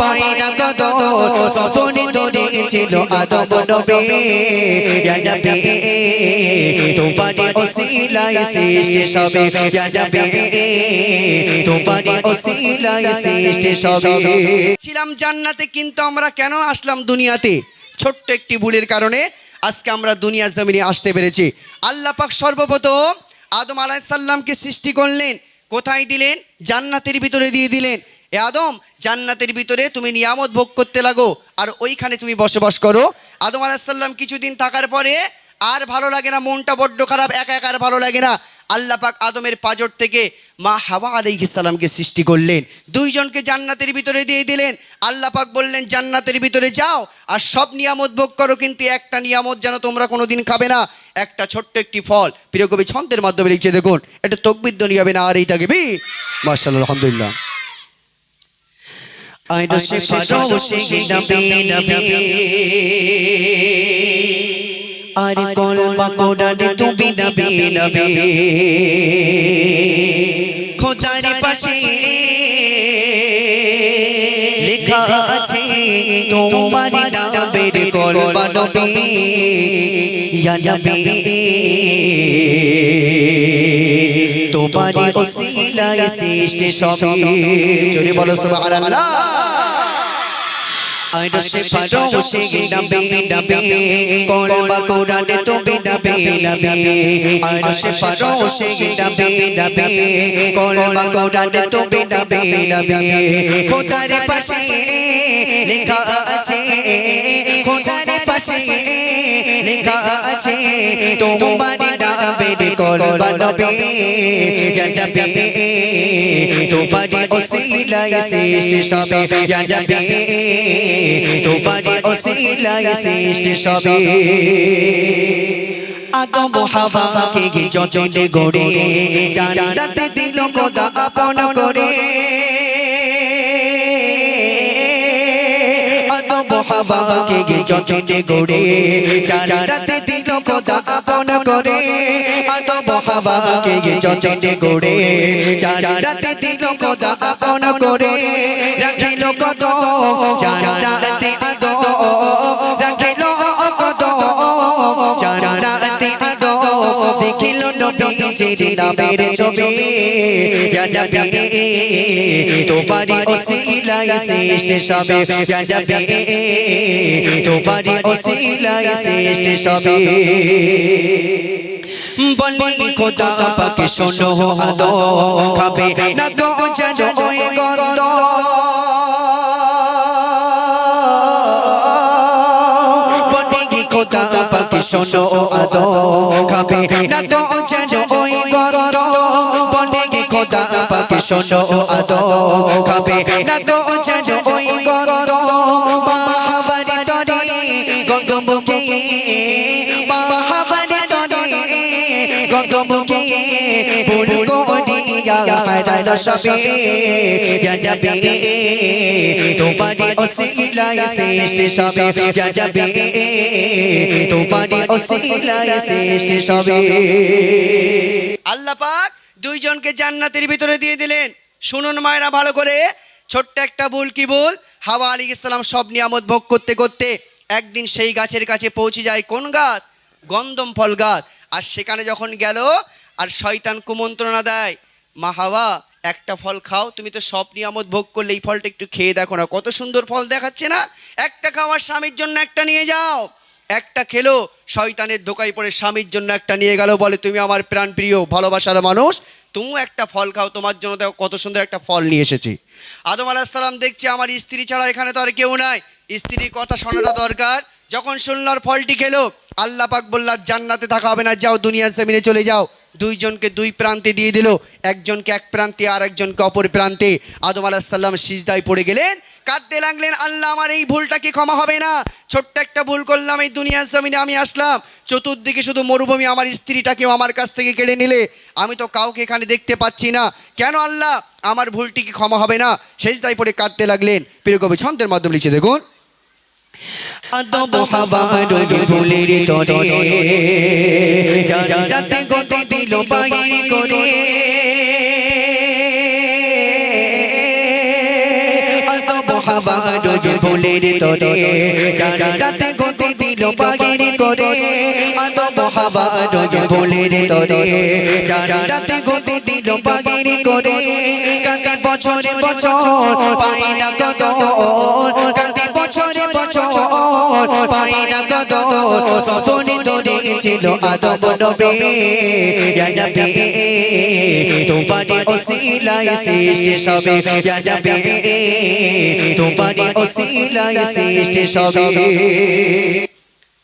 পাই না কদর সপনে ধরেছিল আদম নবে। তোমারে ওসিলায় সৃষ্টি সবে। ইয়া তোমারে ওসিলায় সৃষ্টি সবে। ছিলাম জান্নাতে, কিন্তু আমরা কেন আসলাম দুনিয়াতে? ছোট্ট একটি ভুলের কারণে আজকে আমরা দুনিয়ার জমিনে আসতে পেরেছি। আল্লাহ পাক সর্বপ্রথম আদম আলাইসাল্লামকে সৃষ্টি করলেন। কোথায় দিলেন? জান্নাতের ভিতরে দিয়ে দিলেন। এ আদম জান্নাতের ভিতরে তুমি নিয়ামত ভোগ করতে লাগো, আর ওইখানে তুমি বসবাস করো। আদম আলাইসাল্লাম কিছুদিন থাকার পরে আর ভালো লাগে না, মনটা বড্ড খারাপ, একা একা আর ভালো লাগে না। আল্লাহ পাক আদমের পাজর থেকে মা হাওয়া আলাইহিসসালামকে সৃষ্টি করলেন। দুইজনকে জান্নাতের ভিতরে দিয়ে দিলেন। আল্লাহ পাক বললেন, জান্নাতের ভিতরে যাও, আর সব নিয়ামত ভোগ করো, কিন্তু একটা নিয়ামত যেন তোমরা কোনো দিন খাবে না। একটা ছোট্ট একটি ফল। প্রিয় কবি, ছন্দের মাধ্যমে লিখছে, দেখুন, এটা তকবির দনি হবে না, আর এইটা গেবি মার্শাল্লাহ আলহামদুলিল্লাহ। আইডো সে ফারো সে নবী নবী আর কলমা কোরআনে তুমি নবী নবী খোদার পাশে লেখা আছে তোমার নামের কলমা নবী ইয়া নবী তোমার ওসিলায় সৃষ্টি সবই। জোরে বলো সুবহানাল্লাহ। আইডো সে ফারো সে নবে নবে কলমা কোরআনে তুমি নবে নবে আইডো সে ফারো সে নবে নবে কলমা কোরআনে তুমি নবে নবে খোদার তোমার তোমার ওসিলায় সৃষ্টি সবে ইয়া নবে তোমারে ওসিলায় সৃষ্টি সবে। আদম হাওয়াকে যতনে গড়ে। জান্নাতে দিল খোদা আপন করে। আদম হাওয়াকে যতনে গড়ে জান্নাতে দিল খোদা আপন করে। আদম হাওয়াকে যতনে গড়ে জান্নাতে দিল খোদা আপন করে। রাখিল কত জান্নাতে আদম রাখিল কত জান্নাতে দেখিল নবীজির নামের ছবি। ইয়া নবী তোমারি ওসিলায় সৃষ্টি সবে। ইয়া নবী তোমারি ওসিলায় সৃষ্টি সবে। বলি খোদা পাকে শোনো আদো খাবে না গো যেন ওই গন্ধ। খোদা পাকে শোনো আদো, খাবে না গো যেন ওই গন্ধ। বলি খোদা পাকে শোনো আদো, খাবে না গো যেন ওই গন্ধ। মাহাবারি তরে গন্ধ মুখে মাহাবারি তরে গগমুখে ভুল ইয়া পাক দুইজনকে জান্নাতের ভিতরে দিয়ে দিলেন। শুনুন মায়েরা ভালো করে, ছোট্ট একটা ভুল কি ভুল? হাওয়া আলী ইসলাম সব নিয়ামত ভোগ করতে করতে একদিন সেই গাছের কাছে পৌঁছে যায় কোন গাছ? গন্দম ফল গাছ। আর সেখানে যখন গেল, আর শয়তান কুমন্ত্রণা দেয় মা হাওয়া, একটা ফল খাও, তুমি তো সব নিয়ামত ভোগ করলে এই ফলটা একটু খেয়ে দেখো না। কত সুন্দর ফল দেখাচ্ছে না? একটা খাও খাওয়ার স্বামীর জন্য একটা নিয়ে যাও। একটা খেলো, শয়তানের ধোকায় পড়ে স্বামীর জন্য একটা নিয়ে গেল বলে, তুমি আমার প্রাণ প্রিয় ভালোবাসার মানুষ। তুমিও একটা ফল খাও, তোমার জন্য দেখো কত সুন্দর একটা ফল নিয়ে এসেছি। আদম আলাহিসাল্লাম দেখছি, আমার স্ত্রী ছাড়া এখানে তো আর কেউ নাই। স্ত্রীর কথা শোনাটা দরকার। যখন শুনলার ফলটি খেলো, আল্লাহ পাক বললা জান্নাতে থাকা হবে না, যাও দুনিয়ার জমিনে চলে যাও। দুইজনকে দুই প্রান্তে দিয়ে দিল, একজনকে এক প্রান্তে আর একজনকে অপর প্রান্তে। আদম আলাহিসাল্লাম সিজদায় পড়ে গেলেন, কাঁদতে লাগলেন, আল্লাহ আমার এই ভুলটা কি ক্ষমা হবে না? ছোট্ট একটা ভুল করলাম, এই দুনিয়ার জমিনে আমি আসলাম, চতুর্দিকে শুধু মরুভূমি, আমার স্ত্রীটাকেও আমার কাছ থেকে কেড়ে নিলে, আমি তো কাউকে এখানে দেখতে পাচ্ছি না। কেন আল্লাহ, আমার ভুলটি কি ক্ষমা হবে না? শেষ পড়ে কাঁদতে লাগলেন। প্রিয় কবি, ছন্দের মাধ্যমে লিখে দেখুন। আদব হাওয়া রোগে ফুলের তরে। জান্নাতে গতি দিল বাহির করে। ফুলের তরে, জান্নাতে গতি দিল বাহির করে আদব হাওয়া রোগে ফুলের তরে, জান্নাতে গতি দিল বাহির করে কাঁদে বছরে বছর, পাই না কদর, কাঁদে বছরে বছর, পাই না কদর সপনে ধরে ছিল আদম নবে, ইয়া নবী তোমারে ওসিলায় সৃষ্টি সবে, ইয়া নবী তোমারে ওসিলায় সৃষ্টি সবে।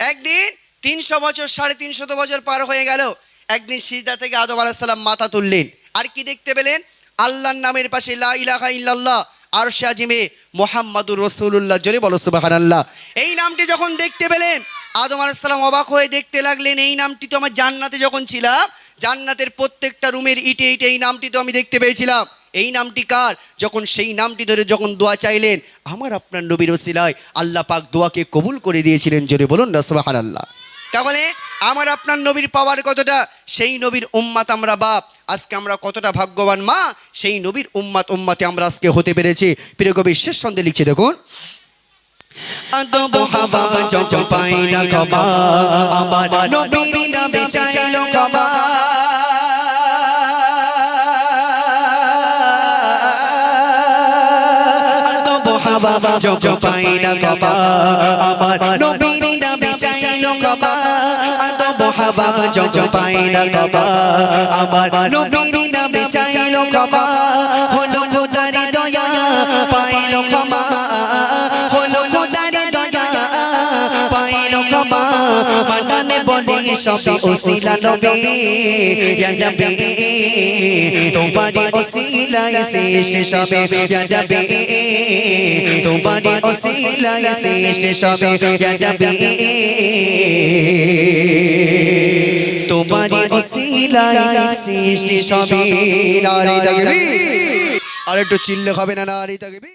একদিন তিনশো বছর সাড়ে তিনশত বছর পার হয়ে গেল। একদিন সিজদা থেকে আদম আলাহিসাল্লাম মাথা তুললেন। আর কি দেখতে পেলেন? আল্লাহর নামের পাশে লা ইলাহা ইল্লাল্লাহ আর আজিমে মোহাম্মদুর রসুল্লাহ জোরে বলো সুবাহান আল্লাহ এই নামটি যখন দেখতে পেলেন আদম আলাহিসাল্লাম অবাক হয়ে দেখতে লাগলেন এই নামটি তো আমার জান্নাতে যখন ছিলাম জান্নাতের প্রত্যেকটা রুমের ইটে ইটে এই নামটি তো আমি দেখতে পেয়েছিলাম। এই নামটি কার? যখন সেই নামটি ধরে যখন দোয়া চাইলেন, আমার আপনার নবীর ওসিলায় আল্লাহ পাক দোয়াকে কবুল করে দিয়েছিলেন, জোরে বলুন না সুবাহান আল্লাহ তাহলে আমার আপনার নবীর পাওয়ার কতটা? সেই নবীর উম্মাত আমরা বাপ। আজকে আমরা কতটা ভাগ্যবান মা? সেই নবীর উম্মাত উম্মাতে আমরা আজকে হতে পেরেছি। প্রিয় কবি, শেষ সন্ধে লিখছে, দেখুন। হাবা যত পাই না কবা। আমার নবীর নামে চাইল ক্ষমা আদব হাবা যত পাই না কবা। আমার নবীর নামে চাইল কবা। হলো খোদার দয়া, পাইল ক্ষমা। ক্ষমা মানানে বলে, সবে ওসিলা নবী ইয়া নবী তোমারে ওসিলায় সৃষ্টি সবে ইয়া নবী তোমারে ওসিলায় সৃষ্টি সবে ইয়া নবী তোমারে ওসিলায় সৃষ্টি সবে, নারী তাকবীর আর একটু চিল্লে হবে না, নারী তাকবীর